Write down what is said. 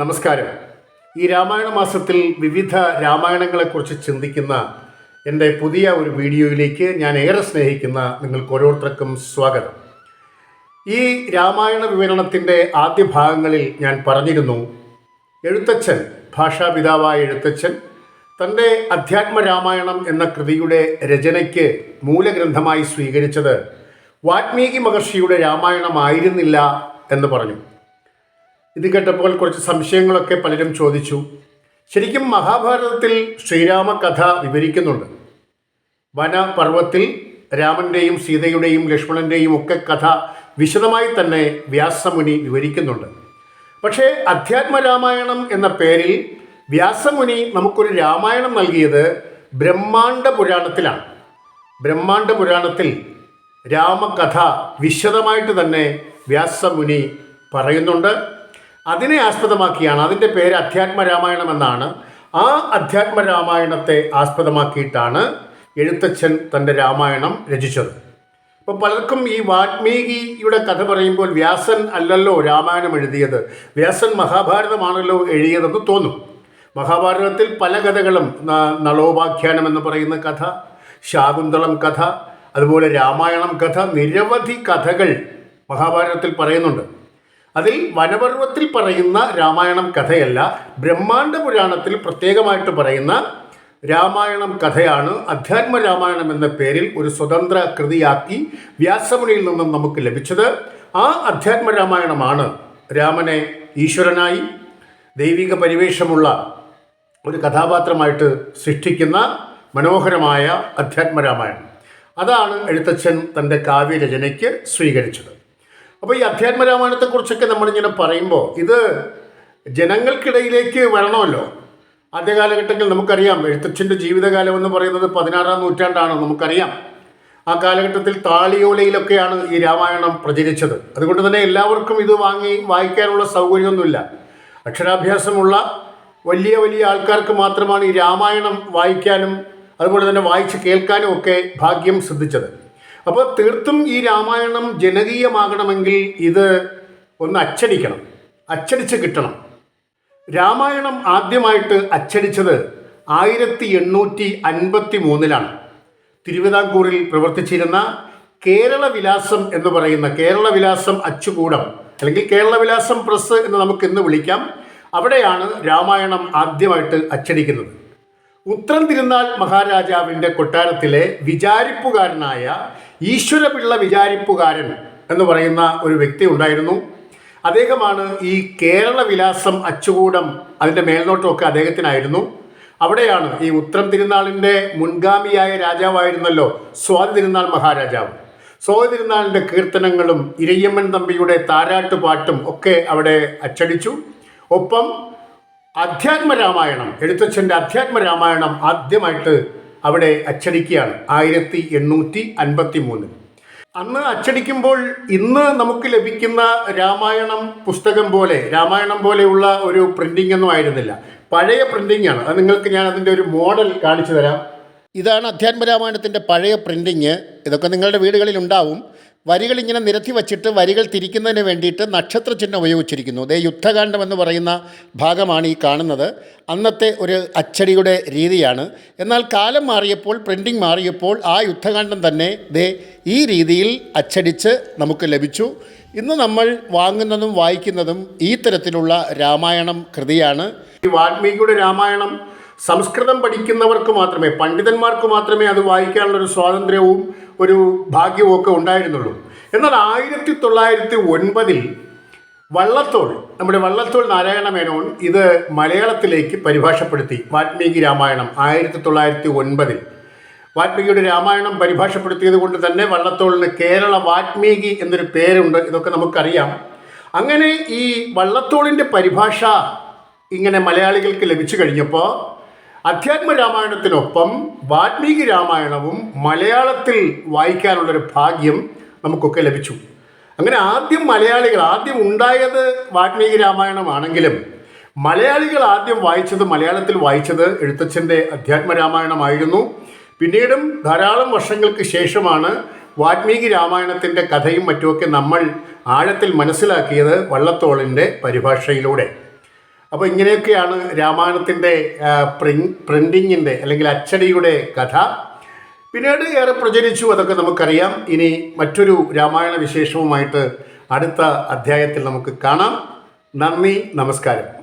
നമസ്കാരം. ഈ രാമായണ മാസത്തിൽ വിവിധ രാമായണങ്ങളെക്കുറിച്ച് ചിന്തിക്കുന്ന എന്റെ പുതിയ ഒരു വീഡിയോയിലേക്ക് ഞാൻ ഏറെ സ്നേഹിക്കുന്ന നിങ്ങൾക്ക് ഓരോരുത്തർക്കും സ്വാഗതം. ഈ രാമായണ വിവരണത്തിന്റെ ആദ്യ ഭാഗങ്ങളിൽ ഞാൻ പറഞ്ഞിരുന്നു എഴുത്തച്ഛൻ ഭാഷാപിതാവായ എഴുത്തച്ഛൻ തന്റെ അധ്യാത്മ രാമായണം എന്ന കൃതിയുടെ രചനയ്ക്ക് മൂലഗ്രന്ഥമായി സ്വീകരിച്ചത് വാത്മീകി മഹർഷിയുടെ രാമായണമായിരുന്നില്ല എന്ന് പറഞ്ഞു. ഇത് കേട്ടപ്പോൾ കുറച്ച് സംശയങ്ങളൊക്കെ പലരും ചോദിച്ചു. ശരിക്കും മഹാഭാരതത്തിൽ ശ്രീരാമ കഥ വിവരിക്കുന്നുണ്ട്. വനപർവത്തിൽ രാമന്റെയും സീതയുടെയും ലക്ഷ്മണന്റെയും ഒക്കെ കഥ വിശദമായി തന്നെ വ്യാസമുനി വിവരിക്കുന്നുണ്ട്. പക്ഷേ അധ്യാത്മരാമായണം എന്ന പേരിൽ വ്യാസമുനി നമുക്കൊരു രാമായണം നൽകിയത് ബ്രഹ്മാണ്ഡ പുരാണത്തിലാണ്. ബ്രഹ്മാണ്ഡ പുരാണത്തിൽ രാമകഥ വിശദമായിട്ട് തന്നെ വ്യാസമുനി പറയുന്നുണ്ട്. അതിനെ ആസ്പദമാക്കിയാണ് അതിന്റെ പേര് അധ്യാത്മ രാമായണം എന്നാണ്. ആ അധ്യാത്മ രാമായണത്തെ ആസ്പദമാക്കിയിട്ടാണ് എഴുത്തച്ഛൻ തന്റെ രാമായണം രചിച്ചത്. അപ്പോൾ പലർക്കും ഈ വാൽമീകിയുടെ കഥ പറയുമ്പോൾ വ്യാസൻ അല്ലല്ലോ രാമായണം എഴുതിയത് വ്യാസൻ മഹാഭാരതമാണല്ലോ എഴുതിയതെന്ന് തോന്നും. മഹാഭാരതത്തിൽ പല കഥകളും നളോപാഖ്യാനം എന്ന് പറയുന്ന കഥ ശാകുന്തളം കഥ അതുപോലെ രാമായണം കഥ നിരവധി കഥകൾ മഹാഭാരതത്തിൽ പറയുന്നുണ്ട്. അതിൽ വനപർവത്തിൽ പറയുന്ന രാമായണം കഥയല്ല ബ്രഹ്മാണ്ഡ പുരാണത്തിൽ പ്രത്യേകമായിട്ട് പറയുന്ന രാമായണം കഥയാണ്. അധ്യാത്മ രാമായണം എന്ന പേരിൽ ഒരു സ്വതന്ത്ര കൃതിയാക്കി വ്യാസമുനിയിൽ നിന്നും നമുക്ക് ലഭിച്ചത്. ആ അധ്യാത്മ രാമായണമാണ് രാമനെ ഈശ്വരനായി ദൈവിക പരിവേഷമുള്ള ഒരു കഥാപാത്രമായിട്ട് സൃഷ്ടിക്കുന്ന മനോഹരമായ അധ്യാത്മ രാമായണം. അതാണ് എഴുത്തച്ഛൻ തന്റെ കാവ്യരചനയ്ക്ക് സ്വീകരിച്ചത്. അപ്പോൾ ഈ അധ്യാത്മ രാമായണത്തെക്കുറിച്ചൊക്കെ നമ്മളിങ്ങനെ പറയുമ്പോൾ ഇത് ജനങ്ങൾക്കിടയിലേക്ക് വരണമല്ലോ. ആദ്യ കാലഘട്ടങ്ങളിൽ നമുക്കറിയാം എഴുത്തച്ഛന്റെ ജീവിതകാലം എന്ന് പറയുന്നത് പതിനാറാം നൂറ്റാണ്ടാണ് നമുക്കറിയാം. ആ കാലഘട്ടത്തിൽ താളിയോലയിലൊക്കെയാണ് ഈ രാമായണം പ്രചരിച്ചത്. അതുകൊണ്ട് തന്നെ എല്ലാവർക്കും ഇത് വാങ്ങി വായിക്കാനുള്ള സൗകര്യമൊന്നുമില്ല. അക്ഷരാഭ്യാസമുള്ള വലിയ വലിയ ആൾക്കാർക്ക് മാത്രമാണ് ഈ രാമായണം വായിക്കാനും അതുപോലെ തന്നെ വായിച്ച് കേൾക്കാനും ഒക്കെ ഭാഗ്യം സിദ്ധിച്ചത്. അപ്പോൾ തീർത്തും ഈ രാമായണം ജനകീയമാകണമെങ്കിൽ ഇത് ഒന്ന് അച്ചടിക്കണം അച്ചടിച്ച് കിട്ടണം. രാമായണം ആദ്യമായിട്ട് അച്ചടിച്ചത് ആയിരത്തി എണ്ണൂറ്റി അൻപത്തി മൂന്നിലാണ് തിരുവിതാംകൂറിൽ പ്രവർത്തിച്ചിരുന്ന കേരള വിലാസം എന്ന് പറയുന്ന കേരള വിലാസം അച്ചുകൂടം അല്ലെങ്കിൽ കേരള വിലാസം പ്രസ് എന്ന് നമുക്ക് ഇന്ന് വിളിക്കാം. അവിടെയാണ് രാമായണം ആദ്യമായിട്ട് അച്ചടിക്കുന്നത്. ഉത്രം തിരുനാൾ മഹാരാജാവിന്റെ കൊട്ടാരത്തിലെ വിചാരിപ്പുകാരനായ ഈശ്വരപിള്ള വിചാരിപ്പുകാരൻ എന്ന് പറയുന്ന ഒരു വ്യക്തി ഉണ്ടായിരുന്നു. അദ്ദേഹമാണ് ഈ കേരള വിലാസം അച്ചുകൂടം അതിന്റെ മേൽനോട്ടമൊക്കെ അദ്ദേഹത്തിനായിരുന്നു. അവിടെയാണ് ഈ ഉത്രം തിരുനാളിന്റെ മുൻഗാമിയായ രാജാവായിരുന്നല്ലോ സ്വാതി തിരുനാൾ മഹാരാജാവ്. സ്വാതി തിരുനാളിന്റെ കീർത്തനങ്ങളും ഇരയ്യമ്മൻ തമ്പിയുടെ താരാട്ടുപാട്ടും ഒക്കെ അവിടെ അച്ചടിച്ചു. ഒപ്പം അധ്യാത്മ രാമായണം എഴുത്തച്ഛന്റെ അധ്യാത്മ രാമായണം ആദ്യമായിട്ട് അവിടെ അച്ചടിക്കുകയാണ് ആയിരത്തി എണ്ണൂറ്റി അൻപത്തി മൂന്നിൽ അന്ന് അച്ചടിക്കുമ്പോൾ ഇന്ന് നമുക്ക് ലഭിക്കുന്ന രാമായണം പുസ്തകം പോലെ രാമായണം പോലെയുള്ള ഒരു പ്രിന്റിംഗ് ഒന്നും ആയിരുന്നില്ല. പഴയ പ്രിന്റിംഗ് ആണ്. അത് നിങ്ങൾക്ക് ഞാൻ അതിന്റെ ഒരു മോഡൽ കാണിച്ചു തരാം. ഇതാണ് അധ്യാത്മ രാമായണത്തിന്റെ പഴയ പ്രിന്റിങ് ഇതൊക്കെ നിങ്ങളുടെ വീടുകളിൽ ഉണ്ടാവും. വരികൾ ഇങ്ങനെ നിരത്തി വച്ചിട്ട് വരികൾ തിരിക്കുന്നതിന് വേണ്ടിയിട്ട് നക്ഷത്ര ചിഹ്നം ഉപയോഗിച്ചിരിക്കുന്നു. ദേ യുദ്ധകാന്ഡം എന്ന് പറയുന്ന ഭാഗമാണ് ഈ കാണുന്നത്. അന്നത്തെ ഒരു അച്ചടിയുടെ രീതിയാണ്. എന്നാൽ കാലം മാറിയപ്പോൾ പ്രിന്റിംഗ് മാറിയപ്പോൾ ആ യുദ്ധകാന്ഡം തന്നെ ദേ ഈ രീതിയിൽ അച്ചടിച്ച് നമുക്ക് ലഭിച്ചു. ഇന്ന് നമ്മൾ വാങ്ങുന്നതും വായിക്കുന്നതും ഈ തരത്തിലുള്ള രാമായണം കൃതിയാണ്. ഈ വാൽമീകിയുടെ രാമായണം സംസ്കൃതം പഠിക്കുന്നവർക്ക് മാത്രമേ പണ്ഡിതന്മാർക്ക് മാത്രമേ അത് വായിക്കാനുള്ളൊരു സ്വാതന്ത്ര്യവും ഒരു ഭാഗ്യമൊക്കെ ഉണ്ടായിരുന്നുള്ളൂ. എന്നാൽ ആയിരത്തി തൊള്ളായിരത്തി ഒൻപതിൽ വള്ളത്തോൾ നമ്മുടെ വള്ളത്തോൾ നാരായണ മേനോൻ ഇത് മലയാളത്തിലേക്ക് പരിഭാഷപ്പെടുത്തി. വാൽമീകി രാമായണം ആയിരത്തി തൊള്ളായിരത്തി ഒൻപതിൽ വാൽമീകിയുടെ രാമായണം പരിഭാഷപ്പെടുത്തിയത് കൊണ്ട് തന്നെ വള്ളത്തോളിന് കേരള വാൽമീകി എന്നൊരു പേരുണ്ട് ഇതൊക്കെ നമുക്കറിയാം. അങ്ങനെ ഈ വള്ളത്തോളിന്റെ പരിഭാഷ ഇങ്ങനെ മലയാളികൾക്ക് ലഭിച്ചു കഴിഞ്ഞപ്പോൾ അധ്യാത്മ രാമായണത്തിനൊപ്പം വാൽമീകി രാമായണവും മലയാളത്തിൽ വായിക്കാനുള്ളൊരു ഭാഗ്യം നമുക്കൊക്കെ ലഭിച്ചു. അങ്ങനെ ആദ്യം മലയാളികൾ ആദ്യം ഉണ്ടായത് വാൽമീകി രാമായണമാണെങ്കിലും മലയാളികൾ ആദ്യം വായിച്ചത് മലയാളത്തിൽ വായിച്ചത് എഴുത്തച്ഛന്റെ അധ്യാത്മ രാമായണമായിരുന്നു. പിന്നീടും ധാരാളം വർഷങ്ങൾക്ക് ശേഷമാണ് വാൽമീകി രാമായണത്തിന്റെ കഥയും മറ്റുമൊക്കെ നമ്മൾ ആഴത്തിൽ മനസ്സിലാക്കിയത് വള്ളത്തോളിന്റെ പരിഭാഷയിലൂടെ. അപ്പോൾ ഇങ്ങനെയൊക്കെയാണ് രാമായണത്തിന്റെ പ്രിന്റിങ്ങിന്റെ അല്ലെങ്കിൽ അച്ചടിയുടെ കഥ. പിന്നീട് ഏറെ പ്രചരിച്ചു അതൊക്കെ നമുക്കറിയാം. ഇനി മറ്റൊരു രാമായണ വിശേഷവുമായിട്ട് അടുത്ത അധ്യായത്തിൽ നമുക്ക് കാണാം. നന്ദി നമസ്കാരം.